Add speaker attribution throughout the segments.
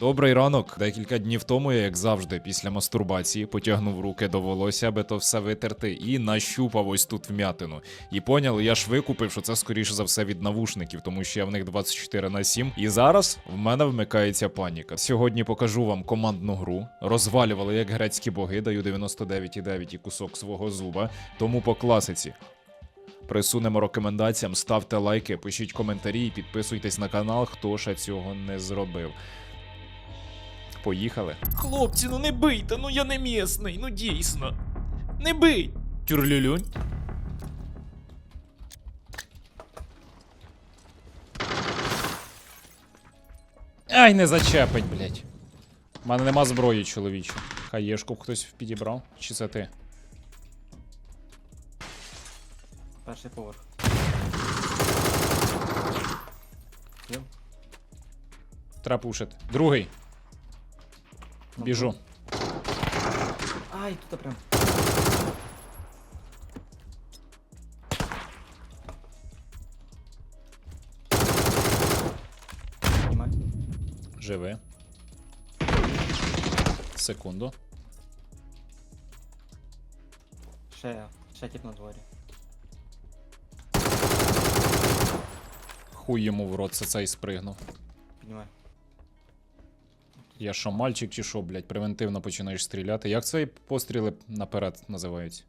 Speaker 1: Добрий ранок. Декілька днів тому я, як завжди, після мастурбації потягнув руки до волосся, аби то все витерти, і нащупав ось тут вмятину. І поняли, я ж викупив, що це скоріше за все від навушників, тому що я в них 24 на 7. І зараз в мене вмикається паніка. Сьогодні покажу вам командну гру. Розвалювали як грецькі боги, даю 99,9 і кусок свого зуба. Тому по класиці. Присунемо рекомендаціям, ставте лайки, пишіть коментарі і підписуйтесь на канал, хто ще цього не зробив. Поїхали.
Speaker 2: Хлопці, ну не бийте, ну я не місний, ну дійсно. Не бий! Тюрлюлюнь.
Speaker 1: Ай, не зачепить, блять. У мене нема зброї, чоловіче. Хаєшку хтось підібрав? Чи це ти?
Speaker 3: Перший поверх.
Speaker 1: Треба пушити. Другий. Біжу.
Speaker 3: Ай, тут прям.
Speaker 1: Живи. Секунду.
Speaker 3: Ще, ще тип на дворі.
Speaker 1: Хуй йому в рот, це цей спригнув.
Speaker 3: Піднімай.
Speaker 1: Я що, мальчик чи що, блять, превентивно починаєш стріляти. Як цей постріли наперед називаються?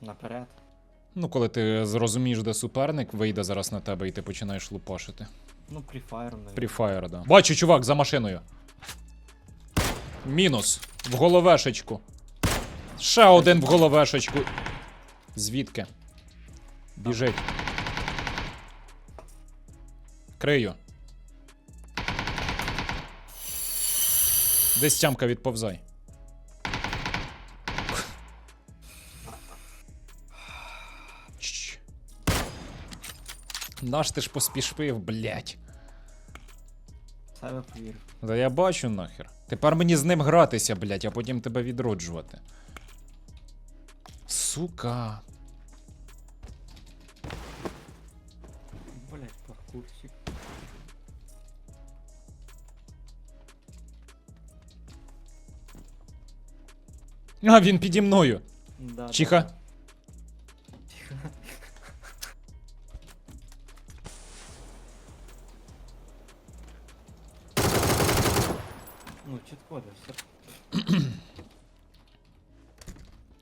Speaker 3: Наперед.
Speaker 1: Ну, коли ти зрозумієш, де суперник, вийде зараз на тебе і ти починаєш лупашити.
Speaker 3: Ну, пріфайром, навіть.
Speaker 1: Пріфаєр, да. Бачу, чувак, за машиною. Мінус. В головешечку. Ще один в головешечку. Звідки? Біжить. Крию. Десь тямка відповзай. Наш ти ж поспішпив, блять.
Speaker 3: Себе повір.
Speaker 1: Та я бачу нахер. Тепер мені з ним гратися, блять, а потім тебе відроджувати. Сука.
Speaker 3: Блять, паркурчик.
Speaker 1: А, він піді мною.
Speaker 3: Да,
Speaker 1: Чиха.
Speaker 3: Ну, чітко, да, все.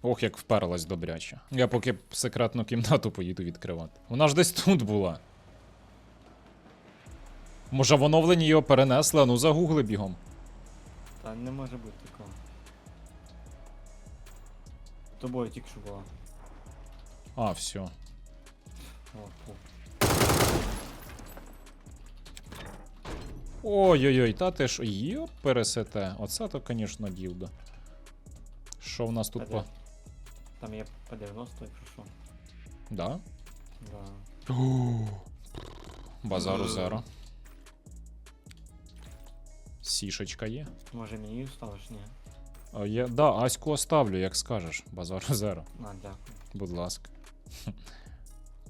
Speaker 1: Ох, як вперлась добряче. Я поки секретну кімнату поїду відкривати. Вона ж десь тут була. Може в оновленні його перенесли, а ну загугли бігом.
Speaker 3: Та не може бути такого. Тобою тільки що була.
Speaker 1: А, все.
Speaker 3: О.
Speaker 1: Ой-ой-ой, та ти ж. Йоп, пересете. Оце то, звісно, ділда. Що в нас тут по.
Speaker 3: Там є по 90, якщо що.
Speaker 1: Да?
Speaker 3: Да.
Speaker 1: Базару зеро. Сішечка є.
Speaker 3: Може мені ставиш, ні?
Speaker 1: А, є. Да, Аську оставлю, як скажеш. Базару зеро.
Speaker 3: На, дякую.
Speaker 1: Будь ласка.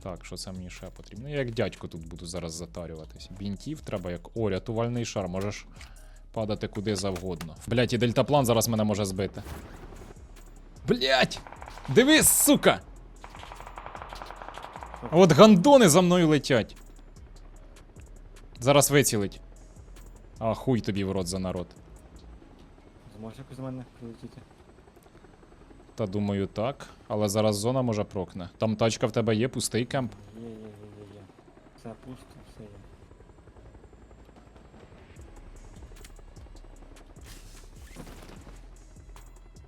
Speaker 1: Так, що це мені ще потрібно? Я як дядько тут буду зараз затарюватись. Бінтів треба як. О, рятувальний шар, можеш падати куди завгодно. Блять, і дельтаплан зараз мене може збити. Блять! Дивись, сука! От гандони за мною летять. Зараз вицілить. А хуй тобі в рот за народ.
Speaker 3: Зможеш якось до мене прилетіти?
Speaker 1: Та думаю, так. Але зараз зона може прокне. Там тачка в тебе є, пустий кемп.
Speaker 3: Є, є, є, є, є. Все пусто, все є.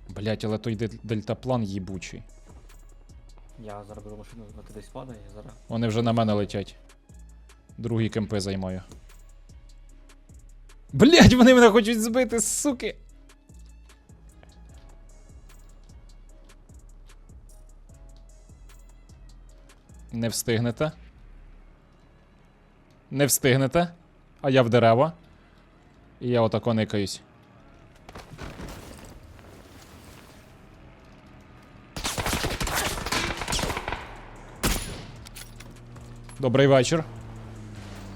Speaker 1: Блять, але той дель- дельтаплан їбучий.
Speaker 3: Я зараз беру машину, на ти десь падає, я зараз.
Speaker 1: Вони вже на мене летять. Другі кемпи займаю. Блять, вони мене хочуть збити, суки. Не встигнете. Не встигнете. А я в дерева. І я отако никаюсь. Добрий вечір.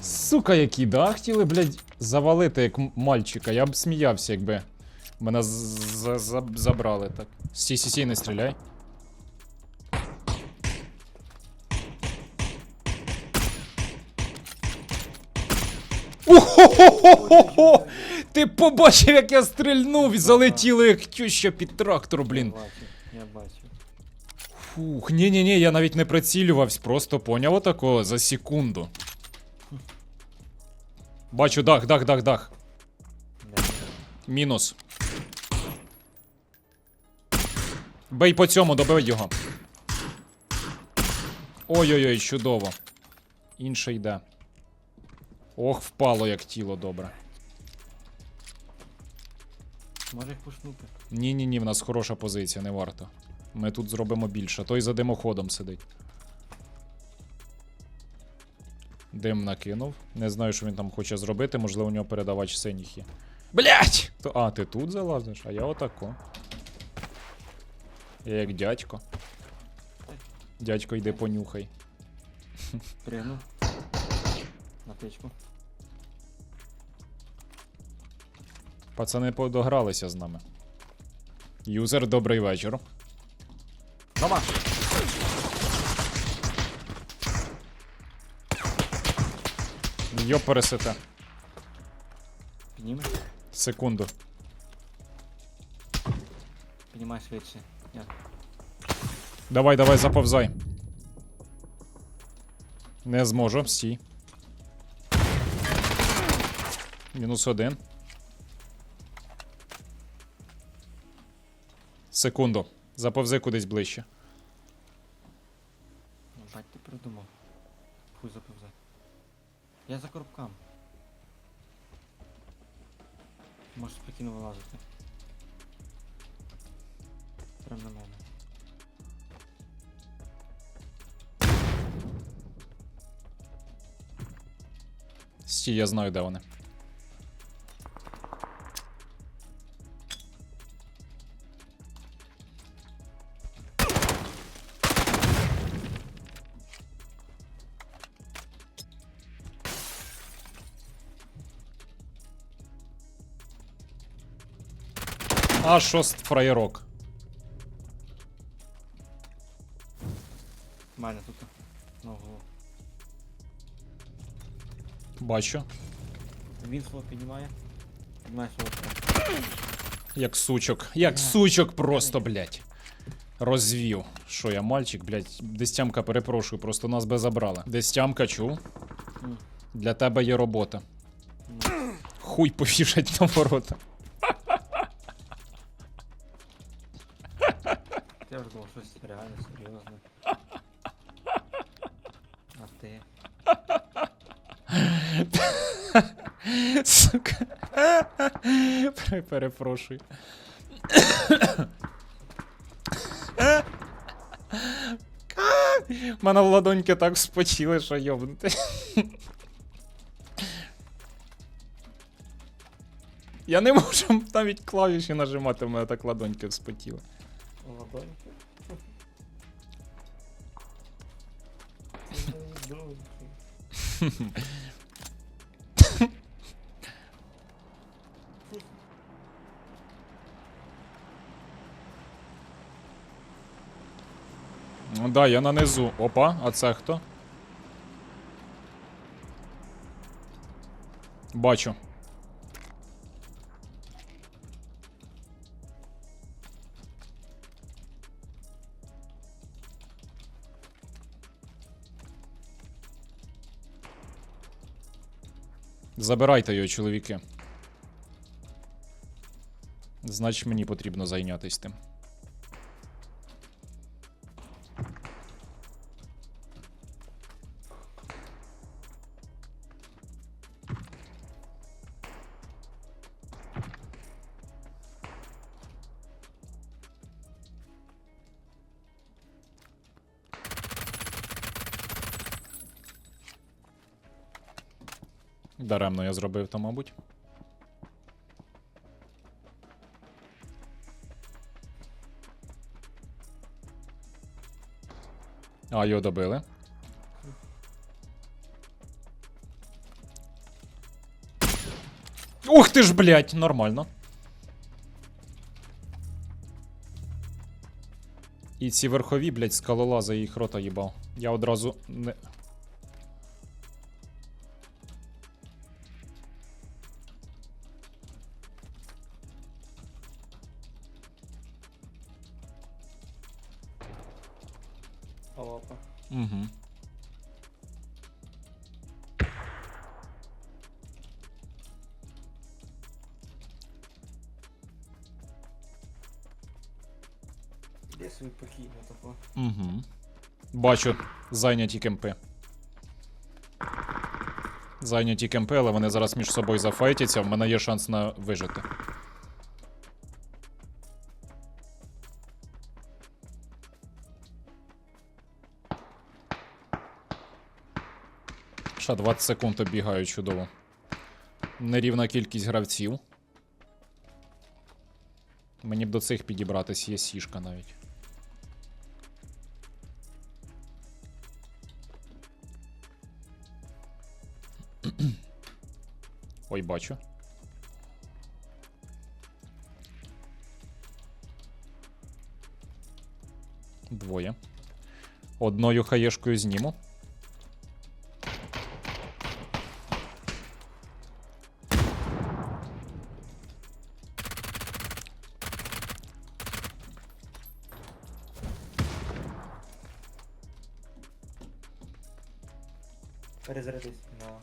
Speaker 1: Сука, які да, хотіли, блядь, завалити як мальчика. Я б сміявся, якби мене забрали так. Сі, сі, сі, не стріляй. Ухо-хо-хо-хо-хо! Ти побачив, як я стрільнув і залетіли як тюща під трактор, блін.
Speaker 3: Я бачу.
Speaker 1: Фух, ні-ні-ні, я навіть не прицілювався, просто поняв отако за секунду. Бачу, дах, дах, дах, дах. Мінус. Бей по цьому, добивай його. Ой-ой-ой, чудово. Інше йде. Ох, впало як тіло добре.
Speaker 3: Може їх пушнути?
Speaker 1: Ні-ні-ні, в нас хороша позиція, не варто. Ми тут зробимо більше. Той за димоходом сидить. Дим накинув. Не знаю, що він там хоче зробити, можливо, у нього передавач синіх є. Блять! А, ти тут залазиш, а я отако. Я як дядько. Дядько, йди понюхай.
Speaker 3: Пригнув. На тичку.
Speaker 1: Пацани подогралися з нами. Юзер, добрий вечір.
Speaker 3: Дома!
Speaker 1: Йо.
Speaker 3: Піднімеш?
Speaker 1: Секунду.
Speaker 3: Піднімай швидше. Я.
Speaker 1: Давай, давай, заповзай. Не зможу, стій. Мінус один. Секунду. Заповзи кудись ближче.
Speaker 3: Ну, бать, ти придумав. Хуй заповзай. Я за коробкам. Можеш спокійно вилазити. Прям на мене.
Speaker 1: Стій, я знаю, де вони. А, що фраєрок?
Speaker 3: В мене тут. Углу.
Speaker 1: Бачу.
Speaker 3: Він свого піднімає. Піднімає свого.
Speaker 1: Як сучок. Як сучок просто, блядь. Розвів. Що я мальчик, блядь. Дестямка, перепрошую, просто нас би забрали. Дестямка, чув? Для тебе є робота. Хуй повішать на ворота.
Speaker 3: Я вже думав, щось реально серйозне. А ти?
Speaker 1: Сука. Пере- Перепрошую. У мене ладоньки так спочили, що йобнути. Я не можу навіть клавіші нажимати, у мене так ладоньки вспотіли.
Speaker 3: Ладоньки.
Speaker 1: Ну да, я на низу. Опа, а це хто? Бачу. Забирайте його, чоловіки. Значить, мені потрібно зайнятися тим. Даремно я зробив то, мабуть. А, його добили. Ух ти ж, блядь, нормально. І ці верхові, блядь, скалолази їх рота їбав. Я одразу не.
Speaker 3: Алапа.
Speaker 1: Угу.
Speaker 3: Де свій покійно тако?
Speaker 1: Угу. Бачу, зайняті кемпи. Зайняті кемпи, але вони зараз між собою зафайтяться, в мене є шанс на вижити. Ще 20 секунд оббігаю чудово. Нерівна кількість гравців. Мені б до цих підібратись, є сішка навіть. Ой, бачу. Двоє. Одною хаєшкою зніму.
Speaker 3: Перезарядись на.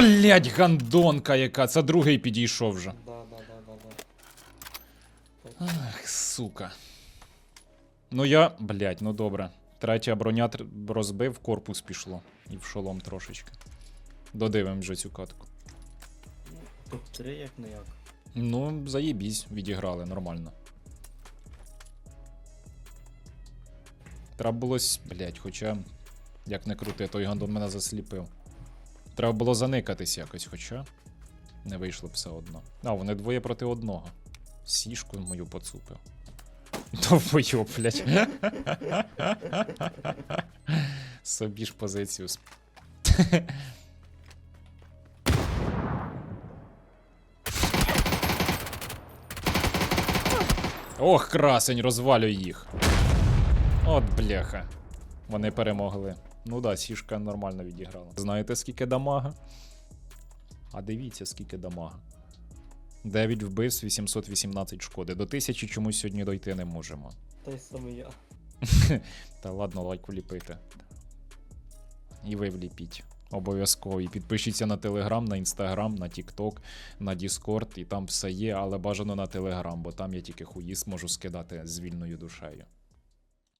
Speaker 1: Блять, гандонка яка, це другий підійшов вже.
Speaker 3: Да, да, да, да, да.
Speaker 1: Ах, сука. Ну я, блять, ну добре. Третя броня розбив, корпус пішло. І в шолом трошечки. Додивим вже цю катку.
Speaker 3: Топ-3 як не як.
Speaker 1: Ну, заєбісь, відіграли нормально. Треба було. Блять, хоча. Як не крути, той гандон мене засліпив. Треба було заникатись якось, хоча. Не вийшло б все одно. А, вони двоє проти одного. Сішку мою поцупив. Довбойоб, блять. Собі ж позицію. Ох, красень, розвалюй їх. От бляха. Вони перемогли. Ну да, сішка нормально відіграла. Знаєте, скільки дамага? А дивіться, скільки дамага. 9 вбивств, 818 шкоди. До тисячі чомусь сьогодні дойти не можемо.
Speaker 3: Той самий я.
Speaker 1: Та ладно, лайк вліпити. І ви вліпіть. Обов'язково. І підпишіться на Телеграм, на Інстаграм, на Тікток, на Діскорд, і там все є, але бажано на Телеграм, бо там я тільки хуїс можу скидати з вільною душею.